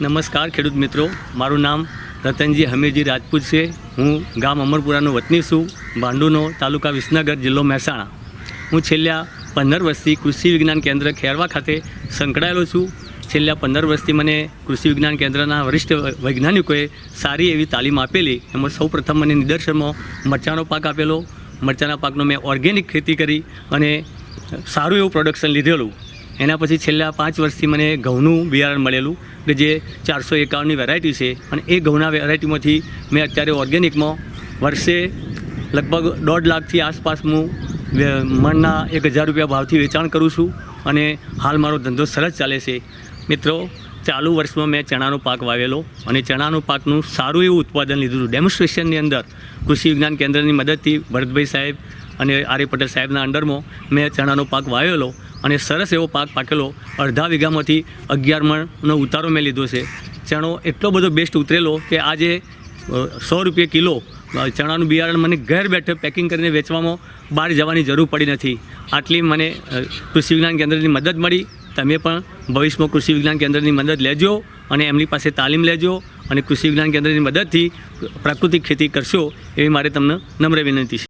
નમસ્કાર ખેડૂત મિત્રો. મારું નામ રતનજી હમીરજી રાજપૂત છે. હું ગામ અમરપુરાનો વતની છું ભાંડુનો તાલુકા વિસનગર જિલ્લો મહેસાણા. હું છેલ્લા પંદર વર્ષથી કૃષિ વિજ્ઞાન કેન્દ્ર ખેરવા ખાતે સંકળાયેલો છું. છેલ્લા પંદર વર્ષથી મને કૃષિ વિજ્ઞાન કેન્દ્રના વરિષ્ઠ વૈજ્ઞાનિકોએ સારી એવી તાલીમ આપેલી. એમાં સૌપ્રથમ મને નિદર્શનમાં મરચાંનો પાક આપેલો. મરચાંના પાકનો મેં ઓર્ગેનિક ખેતી કરી અને સારું એવું પ્રોડક્શન લીધેલું. એના પછી છેલ્લા પાંચ વર્ષથી મને ઘઉંનું બિયારણ મળેલું, કે જે ચારસો એકાવનની વેરાયટી છે. અને એ ઘઉંના વેરાયટીમાંથી મેં અત્યારે ઓર્ગેનિકમાં વર્ષે લગભગ દોઢ લાખથી આસપાસ હું મણના એક હજાર રૂપિયા ભાવથી વેચાણ કરું છું. અને હાલ મારો ધંધો સરસ ચાલે છે. મિત્રો, ચાલુ વર્ષમાં મેં ચણાનો પાક વાવેલો અને ચણાનો પાકનું સારું એવું ઉત્પાદન લીધું હતું. ડેમોન્સ્ટ્રેશનની અંદર કૃષિ વિજ્ઞાન કેન્દ્રની મદદથી ભરતભાઈ સાહેબ અને આર્ય પટેલ સાહેબના અંડરમાં મેં ચણાનો પાક વાવેલો અને સરસ એવો પાક પાકેલો. અડધા વીઘામાંથી અગિયાર મણનો ઉતારો મેં લીધો છે. ચણો એટલો બધો બેસ્ટ ઉતરેલો કે આજે સો રૂપિયા કિલો ચણાનું બિયારણ મને ઘર બેઠે પેકિંગ કરીને વેચવામાં બહાર જવાની જરૂર પડી નથી. આટલી મને કૃષિ વિજ્ઞાન કેન્દ્રની મદદ મળી. તમે પણ ભવિષ્યમાં કૃષિ વિજ્ઞાન કેન્દ્રની મદદ લેજો અને એમની પાસે તાલીમ લેજો અને કૃષિ વિજ્ઞાન કેન્દ્રની મદદથી પ્રાકૃતિક ખેતી કરશો એવી મારે તમને નમ્ર વિનંતી છે.